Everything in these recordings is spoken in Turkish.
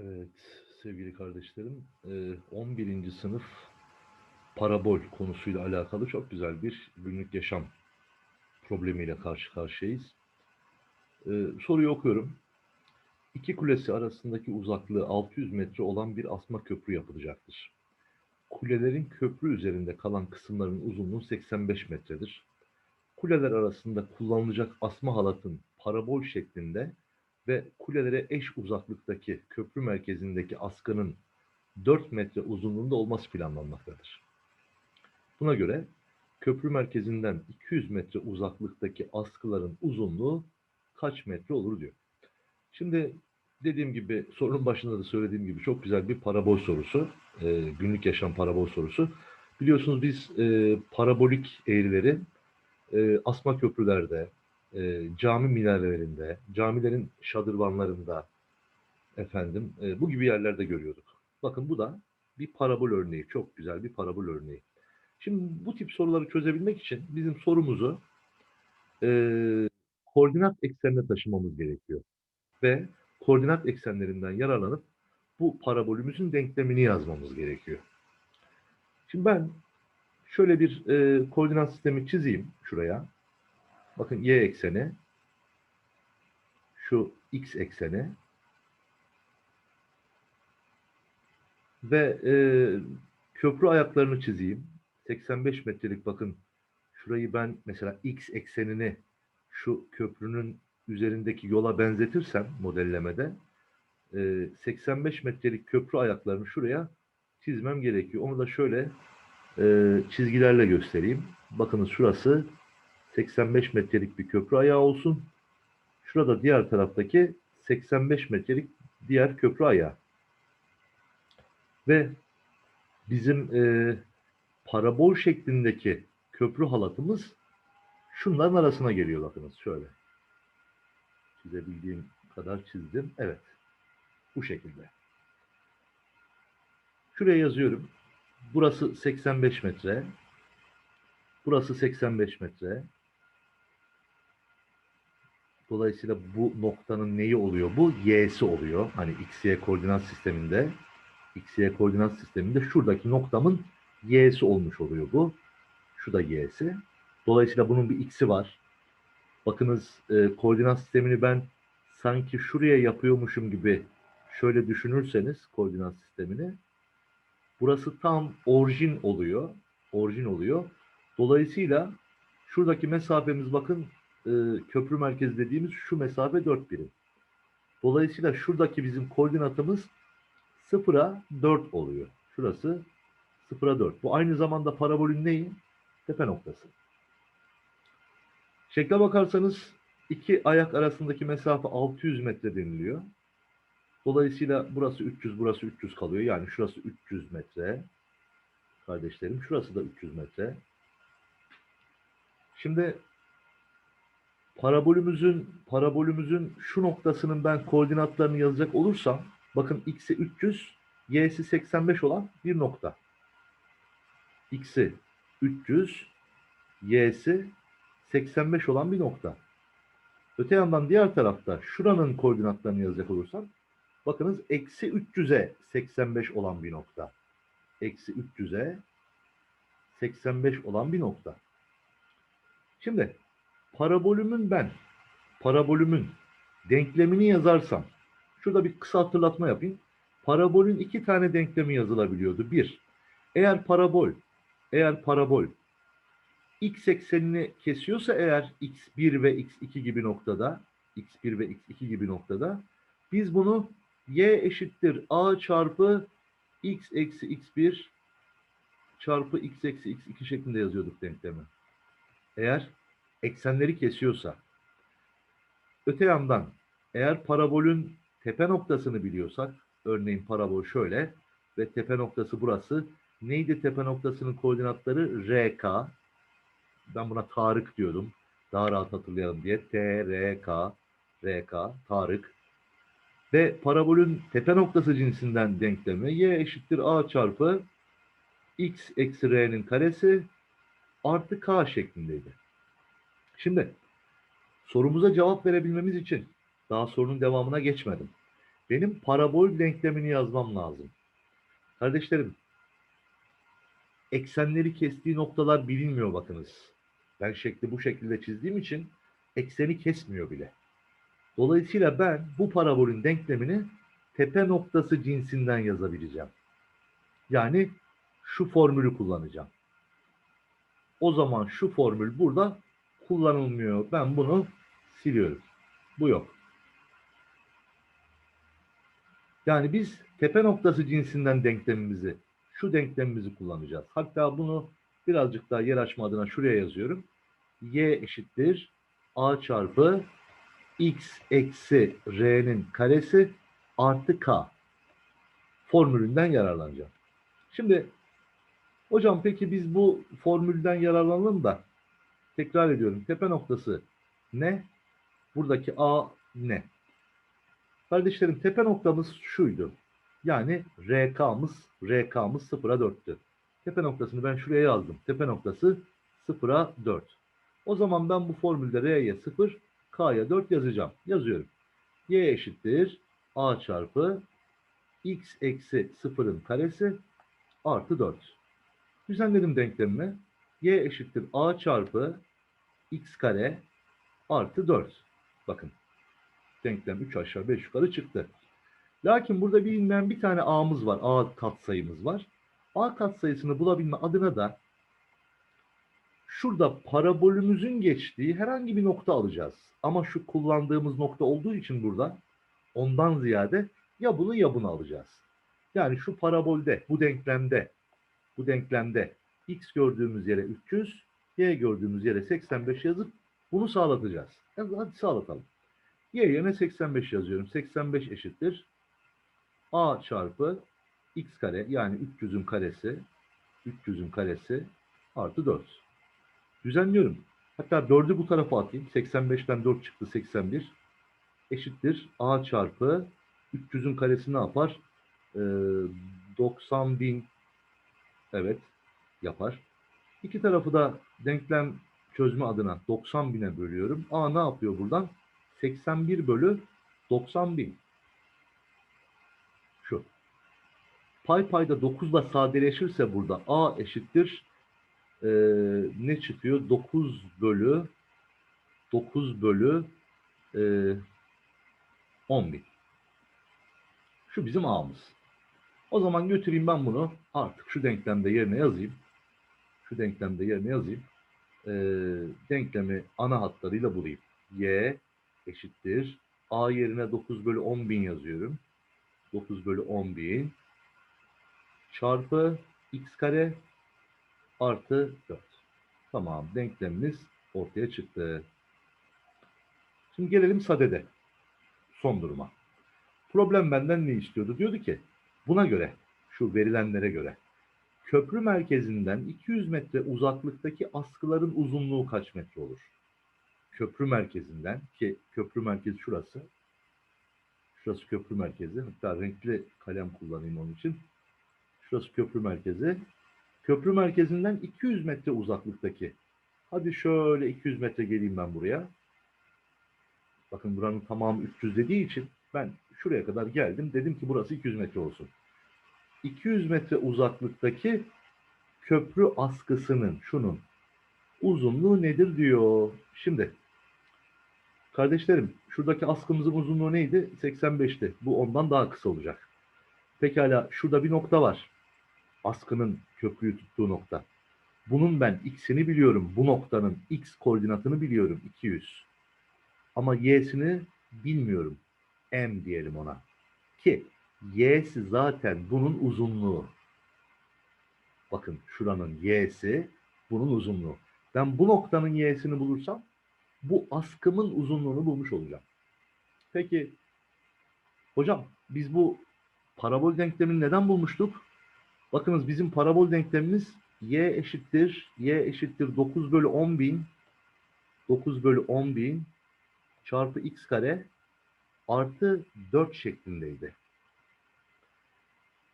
Evet sevgili kardeşlerim, eee, 11. sınıf parabol konusuyla alakalı çok güzel bir günlük yaşam problemiyle karşı karşıyayız. Eee, soruyu okuyorum. İki kulesi arasındaki uzaklığı 600 metre olan bir asma köprü yapılacaktır. Kulelerin köprü üzerinde kalan kısımların uzunluğu 85 metredir. Kuleler arasında kullanılacak asma halatın parabol şeklinde ve kulelere eş uzaklıktaki köprü merkezindeki askının 4 metre uzunluğunda olması planlanmaktadır. Buna göre köprü merkezinden 200 metre uzaklıktaki askıların uzunluğu kaç metre olur diyor. Şimdi dediğim gibi sorunun başında da söylediğim gibi çok güzel bir parabol sorusu. Ee, günlük yaşam parabol sorusu. Biliyorsunuz biz e, parabolik eğrileri e, asma köprülerde, e, cami minarelerinde, camilerin şadırvanlarında efendim e, bu gibi yerlerde görüyorduk. Bakın bu da bir parabol örneği. Çok güzel bir parabol örneği. Şimdi bu tip soruları çözebilmek için bizim sorumuzu e, koordinat eksenine taşımamız gerekiyor. Ve koordinat eksenlerinden yararlanıp bu parabolümüzün denklemini yazmamız gerekiyor. Şimdi ben şöyle bir e, koordinat sistemi çizeyim şuraya. Bakın y ekseni, şu x ekseni ve e, köprü ayaklarını çizeyim. 85 metrelik bakın şurayı ben mesela x eksenini şu köprünün üzerindeki yola benzetirsem modellemede e, 85 metrelik köprü ayaklarını şuraya çizmem gerekiyor. Onu da şöyle e, çizgilerle göstereyim. Bakınız şurası 85 metrelik bir köprü ayağı olsun. Şurada diğer taraftaki 85 metrelik diğer köprü ayağı. Ve bizim e, parabol şeklindeki köprü halatımız şunların arasına geliyor bakınız şöyle. Çizebildiğim kadar çizdim. Evet. Bu şekilde. Şuraya yazıyorum. Burası 85 metre. Burası 85 metre. Dolayısıyla bu noktanın neyi oluyor? Bu y'si oluyor. Hani x-y koordinat sisteminde x-y koordinat sisteminde şuradaki noktamın y'si olmuş oluyor bu. Şu da y'si. Dolayısıyla bunun bir x'i var. Bakınız e, koordinat sistemini ben sanki şuraya yapıyormuşum gibi şöyle düşünürseniz koordinat sistemini burası tam orijin oluyor. Orijin oluyor. Dolayısıyla şuradaki mesafemiz bakın e, köprü merkezi dediğimiz şu mesafe 4 birim. Dolayısıyla şuradaki bizim koordinatımız 0'a 4 oluyor. Şurası 0'a 4. Bu aynı zamanda parabolün neyi? Tepe noktası. Şekle bakarsanız iki ayak arasındaki mesafe 600 metre deniliyor. Dolayısıyla burası 300, burası 300 kalıyor. Yani şurası 300 metre. Kardeşlerim şurası da 300 metre. Şimdi parabolümüzün parabolümüzün şu noktasının ben koordinatlarını yazacak olursam bakın x'i 300, y'si 85 olan bir nokta. x'i 300, y'si 85 olan bir nokta. Öte yandan diğer tarafta şuranın koordinatlarını yazacak olursam bakınız eksi 300'e 85 olan bir nokta. Eksi 300'e 85 olan bir nokta. Şimdi parabolümün ben parabolümün denklemini yazarsam şurada bir kısa hatırlatma yapayım. Parabolün iki tane denklemi yazılabiliyordu. Bir, eğer parabol eğer parabol x eksenini kesiyorsa eğer x1 ve x2 gibi noktada x1 ve x2 gibi noktada biz bunu y eşittir a çarpı x eksi x1 çarpı x eksi x2 şeklinde yazıyorduk denklemi. Eğer eksenleri kesiyorsa. Öte yandan eğer parabolün tepe noktasını biliyorsak, örneğin parabol şöyle ve tepe noktası burası. Neydi tepe noktasının koordinatları? RK. Ben buna Tarık diyordum. Daha rahat hatırlayalım diye. T, R, K, R, K, Tarık. Ve parabolün tepe noktası cinsinden denklemi y eşittir a çarpı x eksi r'nin karesi artı k şeklindeydi. Şimdi sorumuza cevap verebilmemiz için daha sorunun devamına geçmedim. Benim parabol denklemini yazmam lazım. Kardeşlerim, eksenleri kestiği noktalar bilinmiyor bakınız. Ben şekli bu şekilde çizdiğim için ekseni kesmiyor bile. Dolayısıyla ben bu parabolün denklemini tepe noktası cinsinden yazabileceğim. Yani şu formülü kullanacağım. O zaman şu formül burada kullanılmıyor. Ben bunu siliyorum. Bu yok. Yani biz tepe noktası cinsinden denklemimizi, şu denklemimizi kullanacağız. Hatta bunu birazcık daha yer açma adına şuraya yazıyorum. y eşittir a çarpı x eksi r'nin karesi artı k formülünden yararlanacağım. Şimdi hocam peki biz bu formülden yararlanalım da tekrar ediyorum. Tepe noktası ne? Buradaki a ne? Kardeşlerim tepe noktamız şuydu. Yani RK'mız, RK'mız 0'a 4'tü. Tepe noktasını ben şuraya yazdım. Tepe noktası 0'a 4. O zaman ben bu formülde R'ye 0, K'ya 4 yazacağım. Yazıyorum. Y eşittir A çarpı X eksi 0'ın karesi artı 4. Düzenledim denklemimi. Y eşittir A çarpı X kare artı 4. Bakın denklem 3 aşağı 5 yukarı çıktı. Lakin burada bilinmeyen bir tane a'mız var. A katsayımız var. A katsayısını bulabilme adına da şurada parabolümüzün geçtiği herhangi bir nokta alacağız. Ama şu kullandığımız nokta olduğu için burada ondan ziyade ya bunu ya bunu alacağız. Yani şu parabolde, bu denklemde, bu denklemde x gördüğümüz yere 300, y gördüğümüz yere 85 yazıp bunu sağlatacağız. Hadi sağlatalım. Y yerine 85 yazıyorum. 85 eşittir. A çarpı x kare yani 300'ün karesi 300'ün karesi artı 4. Düzenliyorum. Hatta 4'ü bu tarafa atayım. 85'ten 4 çıktı 81. Eşittir. A çarpı 300'ün karesi ne yapar? Ee, 90 bin evet yapar. İki tarafı da denklem çözme adına 90 bine bölüyorum. A ne yapıyor buradan? 81 bölü 90 bin. Şu. Pay payda 9 ile sadeleşirse burada A eşittir e, ne çıkıyor? 9 bölü 9 bölü e, 10 bin. Şu bizim A'mız. O zaman götüreyim ben bunu artık şu denklemde yerine yazayım. Şu denklemde yerine yazayım. E, denklemi ana hatlarıyla bulayım. Y eşittir. A yerine 9 bölü 10 bin yazıyorum. 9 bölü 10 bin çarpı x kare artı 4. Tamam denklemimiz ortaya çıktı. Şimdi gelelim sadede. Son duruma. Problem benden ne istiyordu? Diyordu ki buna göre şu verilenlere göre köprü merkezinden 200 metre uzaklıktaki askıların uzunluğu kaç metre olur? köprü merkezinden ki köprü merkezi şurası. Şurası köprü merkezi. Hatta renkli kalem kullanayım onun için. Şurası köprü merkezi. Köprü merkezinden 200 metre uzaklıktaki. Hadi şöyle 200 metre geleyim ben buraya. Bakın buranın tamamı 300 dediği için ben şuraya kadar geldim. Dedim ki burası 200 metre olsun. 200 metre uzaklıktaki köprü askısının şunun uzunluğu nedir diyor. Şimdi Kardeşlerim, şuradaki askımızın uzunluğu neydi? 85'ti. Bu ondan daha kısa olacak. Pekala, şurada bir nokta var. Askının köprüyü tuttuğu nokta. Bunun ben x'ini biliyorum. Bu noktanın x koordinatını biliyorum. 200. Ama y'sini bilmiyorum. m diyelim ona. Ki y'si zaten bunun uzunluğu. Bakın şuranın y'si bunun uzunluğu. Ben bu noktanın y'sini bulursam bu askımın uzunluğunu bulmuş olacağım. Peki hocam biz bu parabol denklemini neden bulmuştuk? Bakınız bizim parabol denklemimiz y eşittir y eşittir 9 bölü 10 bin 9 bölü 10 bin çarpı x kare artı 4 şeklindeydi.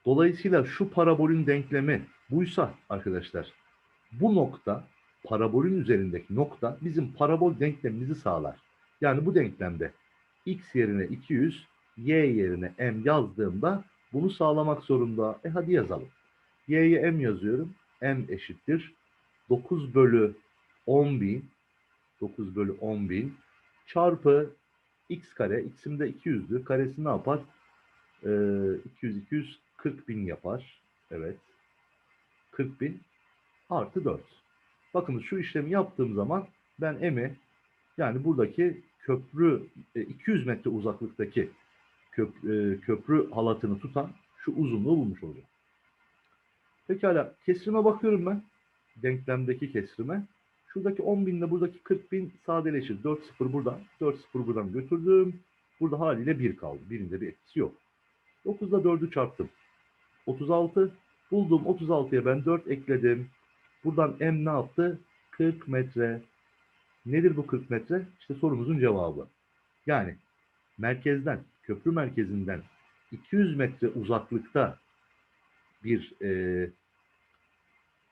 Dolayısıyla şu parabolün denklemi buysa arkadaşlar bu nokta parabolün üzerindeki nokta bizim parabol denklemimizi sağlar. Yani bu denklemde x yerine 200, y yerine m yazdığımda bunu sağlamak zorunda. E hadi yazalım. y'ye m yazıyorum. m eşittir. 9 bölü 10 bin 9 bölü 10 bin çarpı x kare. x'im de 200'dü. Karesi ne yapar? Ee, 200, 200, 40 bin yapar. Evet. 40 bin artı 4. Bakın şu işlemi yaptığım zaman ben m'i yani buradaki köprü e, 200 metre uzaklıktaki köp, e, köprü halatını tutan şu uzunluğu bulmuş olacağım. Pekala kesrime bakıyorum ben. Denklemdeki kesrime. Şuradaki 10 bin ile buradaki 40 bin sadeleşir. 4 sıfır buradan. 4 sıfır buradan götürdüm. Burada haliyle 1 kaldı. Birinde bir etkisi yok. 9'da 4'ü çarptım. 36. Buldum 36'ya ben 4 ekledim. Buradan m ne yaptı? 40 metre. Nedir bu 40 metre? İşte sorumuzun cevabı. Yani merkezden, köprü merkezinden 200 metre uzaklıkta bir e,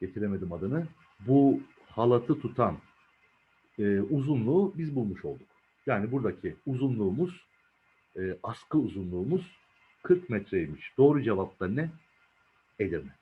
getiremedim adını. Bu halatı tutan e, uzunluğu biz bulmuş olduk. Yani buradaki uzunluğumuz, e, askı uzunluğumuz 40 metreymiş. Doğru cevap da ne? Edirne.